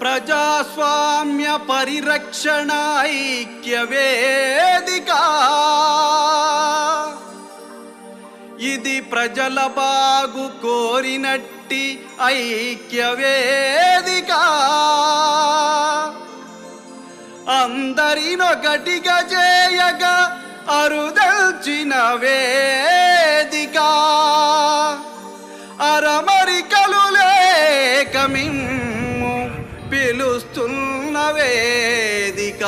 ప్రజాస్వామ్య పరిరక్షణ ఐక్య వేదిక ఇది ప్రజల బాగు కోరినట్టి ఐక్య వేదిక అందరినొకటిగా చేయగా అరుదల్చిన వేదిక. అరమరికలు లేక పిలుస్తున్న వేదిక.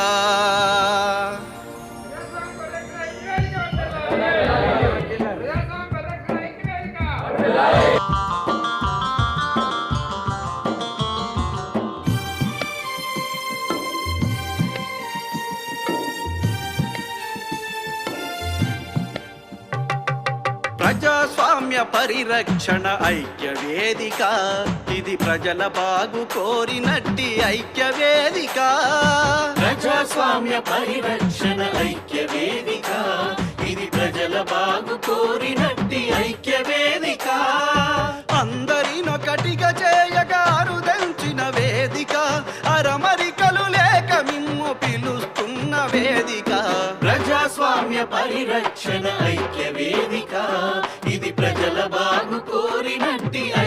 ప్రజాస్వామ్య పరిరక్షణ ఐక్య వేదిక ఇది ప్రజల బాగు కోరినట్టి ఐక్య వేదిక ప్రజాస్వామ్య పరిరక్షణ ఐక్య వేదిక ఇది ప్రజల బాగు కోరినట్టి ఐక్య వేదిక అందరినొకటిగా చేయగారు దంచిన వేదిక. అరమరికలు లేక మిమ్ము పిలుస్తున్న వేదిక. ప్రజాస్వామ్య పరిరక్షణ ఐక్య వేదిక The.